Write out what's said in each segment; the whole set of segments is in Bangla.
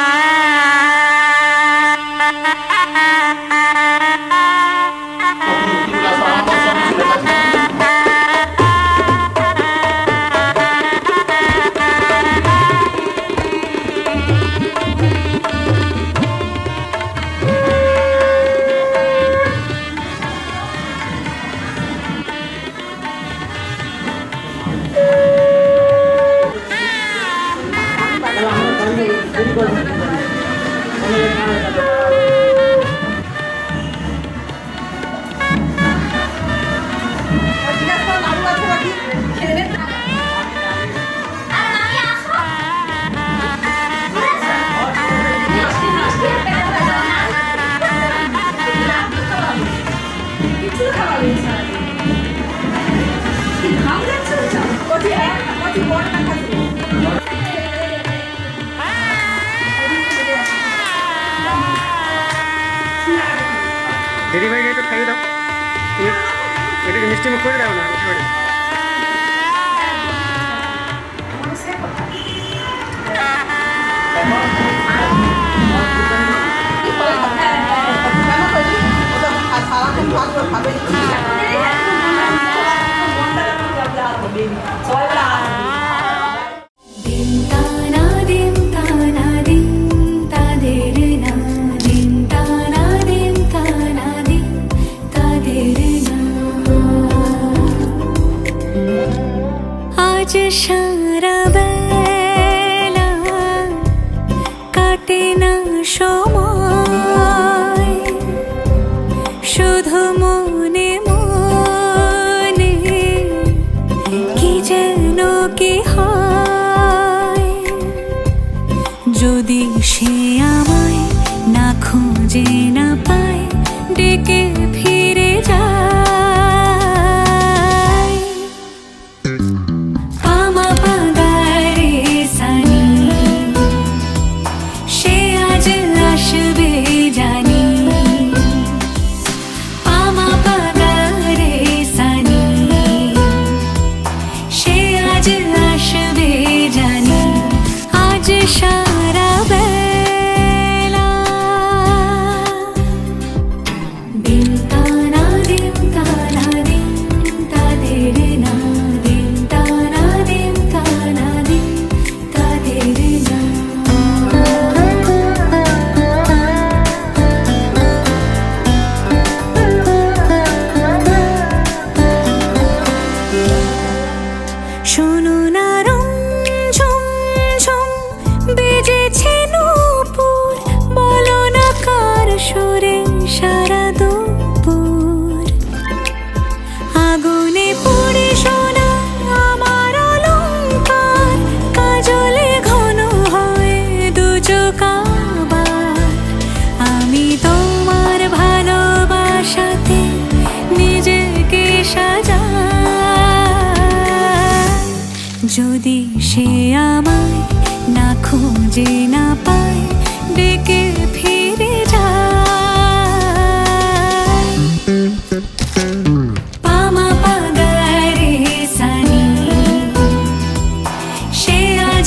Hi. ఎస్టీమ్ కూడా రావాలి Thank you. 街上的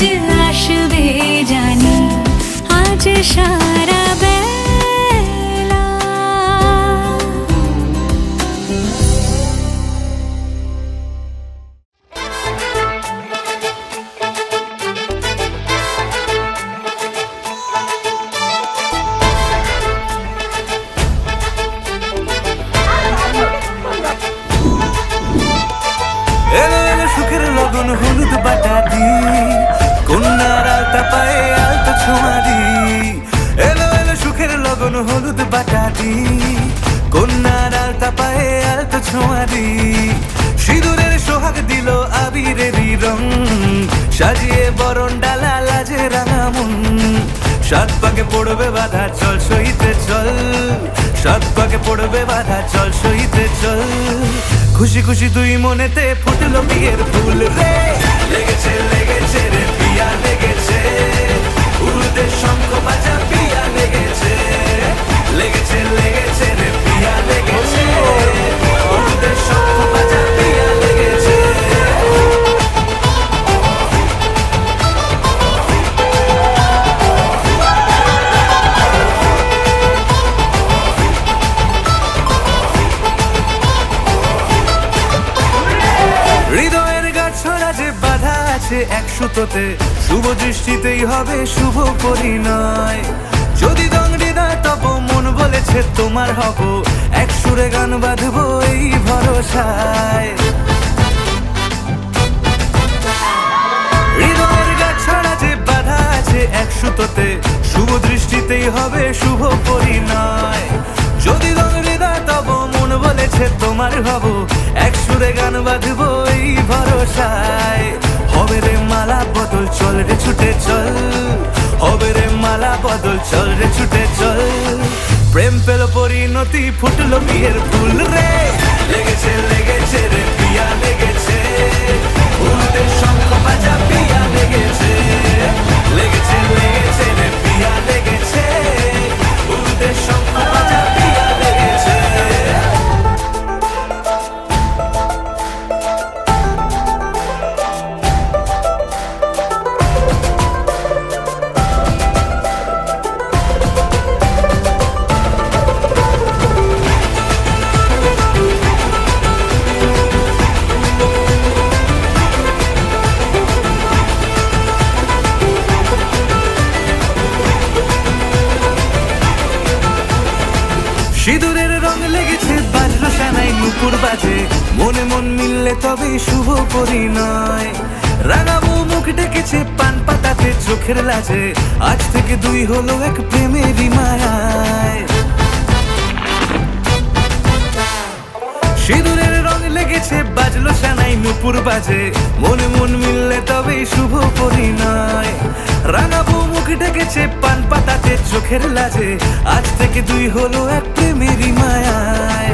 আজ আসবে জানি আজ সারা সাজিয়ে বরণ ডালা লাজে রাঙা মন সাত পাকে পড়বে বাধা, চল সহিতে চল। সাত পাকে পড়বে বাধা, চল সহিতে চল। খুশি খুশি দুই মনেতে ফুটলো বিয়ের ফুল রে। লেগেছে লেগেছে রে বিয়া লেগেছে। উড়তে শঙ্খ আছে এক সুতোতে শুভ দৃষ্টিতেই হবে শুভ পরিণয়। যদি দংডিদা তব মন বলেছে তোমার হব। এক সুরে গান বাঁধবো এই ভরসায়। এক সুতোতে শুভ দৃষ্টিতেই হবে শুভ পরিণয়। যদি দংডিদা তব মন বলেছে তোমার হব। এক সুরে গান বাঁধবো এই ভরসায়। হবে রে মালা বদল, চল রে ছুটে চল। হবে রে মালা বদল, চল রে ছুটে চল। প্রেম পেল পরিণতি, ফুটলো বিয়ের ফুল রে। লেগেছে লেগেছে। বাজে। মনে মন মিললে তবে শুভ পরিণয়। রাঙাবো মুখ ডেকেছে, পান পাতাতে চোখের লাজে। আজ থেকে দুই হলো এক প্রেমেরই মায়ায়। সিঁদুরের রং লেগেছে, বাজলো সানাই নুপুর বাজে। মনে মন মিললে তবে শুভ পরিণয়। রাঙাবো মুখ ডেকেছে, পান পাতাতে চোখের লাজে। আজ থেকে দুই হলো এক প্রেমেরই মায়ায়।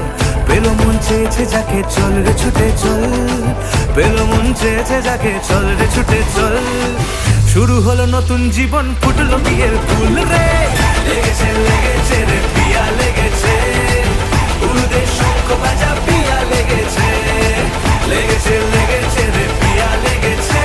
পেল মন চেয়েছে যাকে চল রে, ছুটে চল। পেল মন চেয়েছে যাকে চল রে, ছুটে চল। শুরু হলো নতুন জীবন, ফুটলো বিয়ের ফুল রে। লেগেছে লেগেছে রে, পিয়া লেগেছে। উড়তে শঙ্খ বাজা, পিয়া লেগেছে। লেগেছে লেগেছে রে, পিয়া লেগেছে।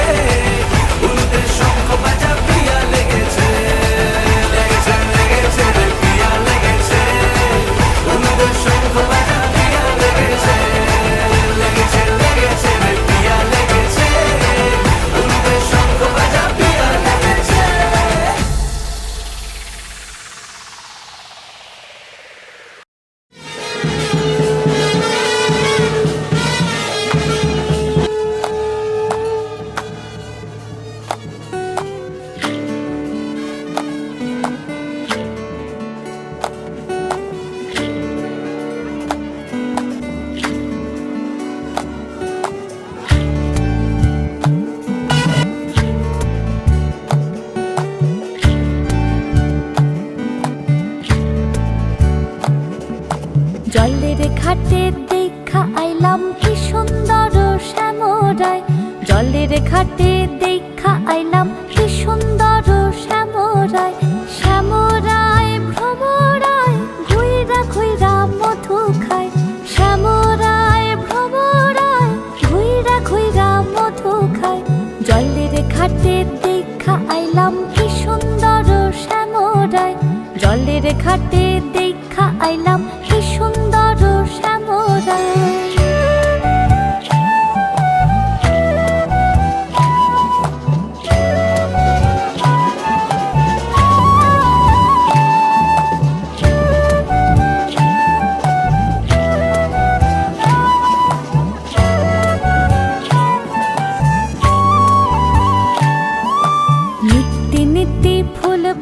দেখা আইলাম কি সুন্দর শ্যামরায়। জলের ঘাটে দেখা আইলাম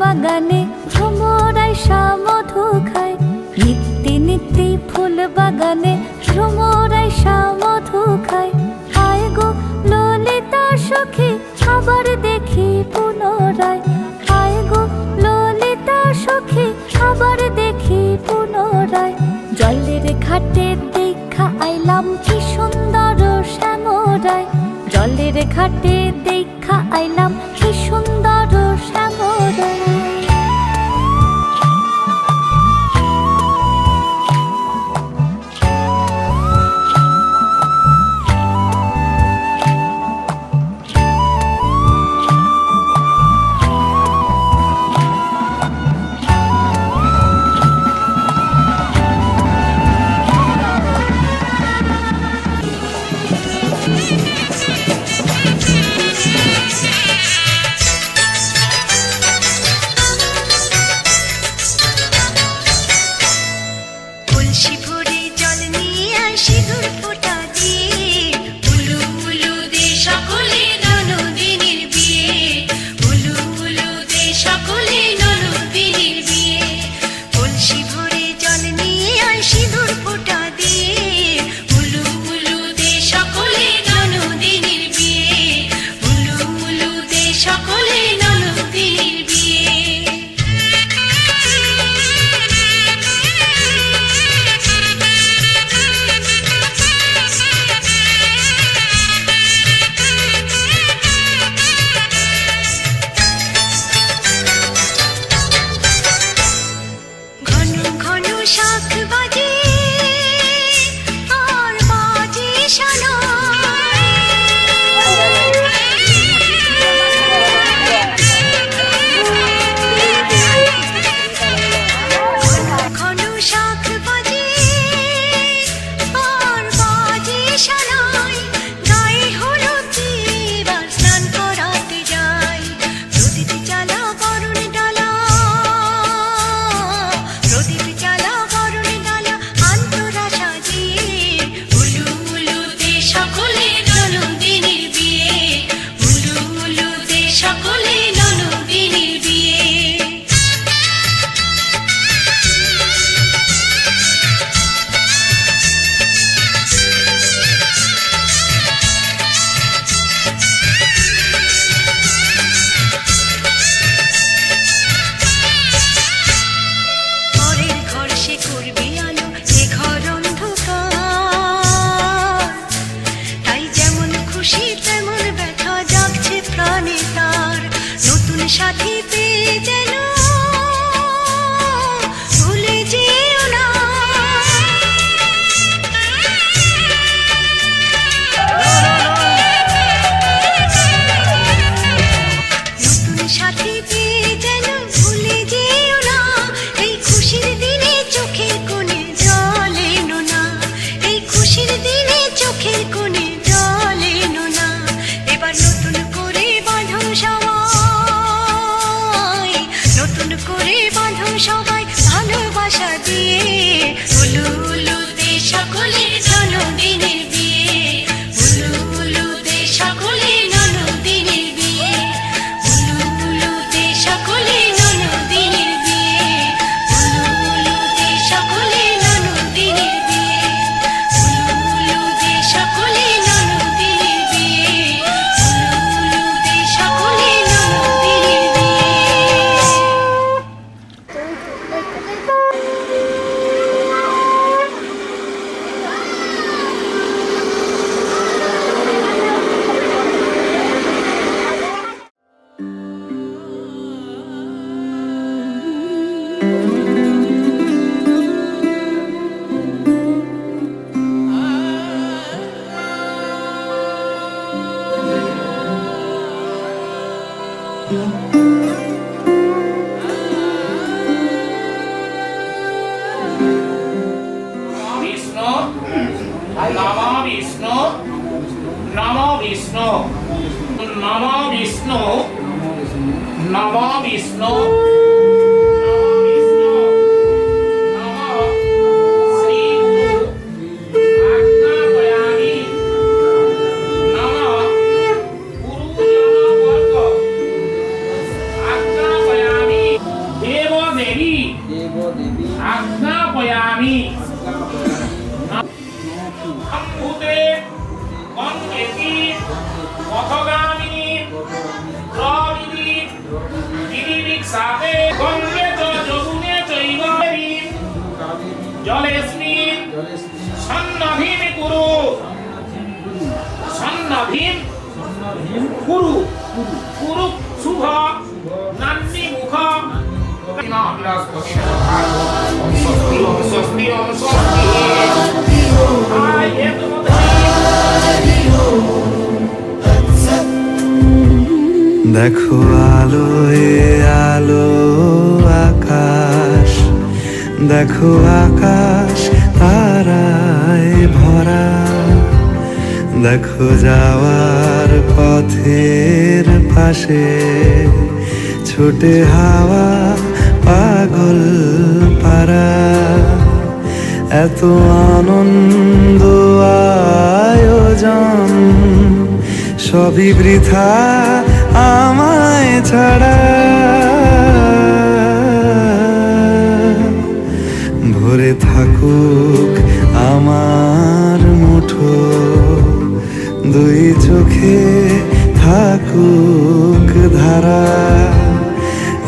বাগানে ভ্রমর আইসা মধু খায়। নিত্যি নিত্যি ফুল বাগানে ভ্রমর আইসা মধু খায়। হায় গো ললিতা সখী, আবার দেখি পুনরায়। হায় গো ললিতা সখী, আবার দেখি পুনরায়। জলের ঘাটে দেখা আইলাম কি সুন্দর শ্যামরায়। জলের ঘাটে দেখা আইলাম স্বস্তি আয় এ দেখো আলো, আকাশ। দেখো আকাশ, তারায় ভরা। দেখো যাওয়ার পথের পাশে ছোটে হাওয়া পাগল পারা এত আনন্দ, আয়োজন, সবই বৃথা আমায় ছাড়া। ভরে থাকুক আমার মুঠো, দুই চোখে থাকুক ধারা।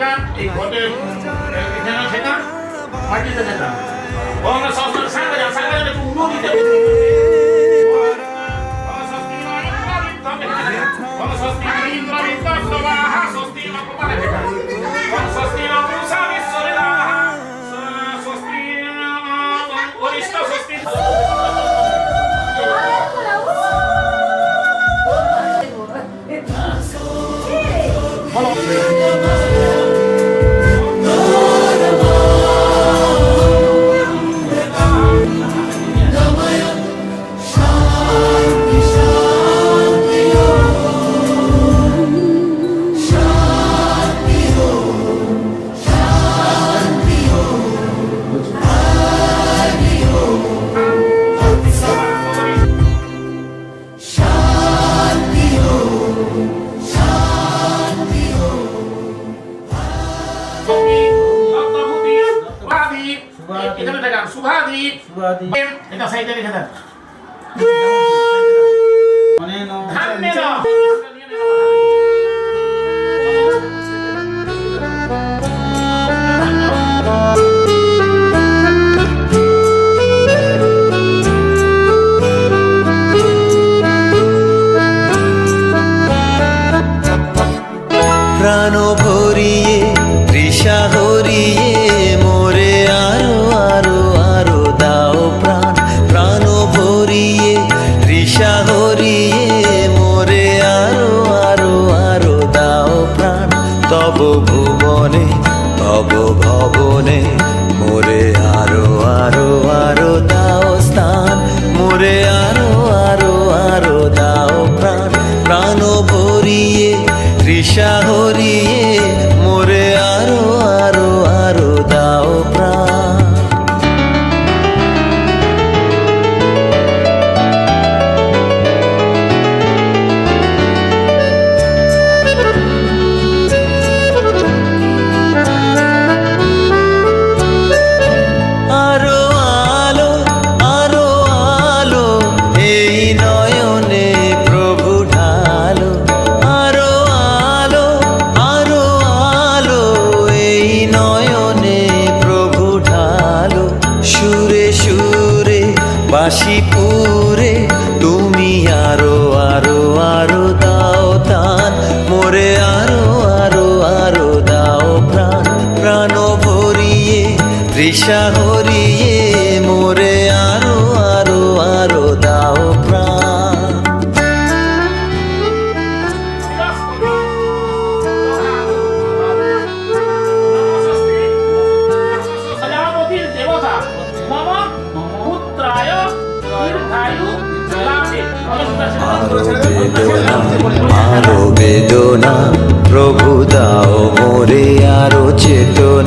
থাকা এই ঘটে এখানে সেটা মাটিতে সেটা। ওম সংস্কৃতি দিতে ওম স্বস্তি ন ইন্দ্র ইন্দ্র বিত্তম স্বস্তি ন কপালে শুভাদি এটা সাইডে রেখে দেন। ধান্যে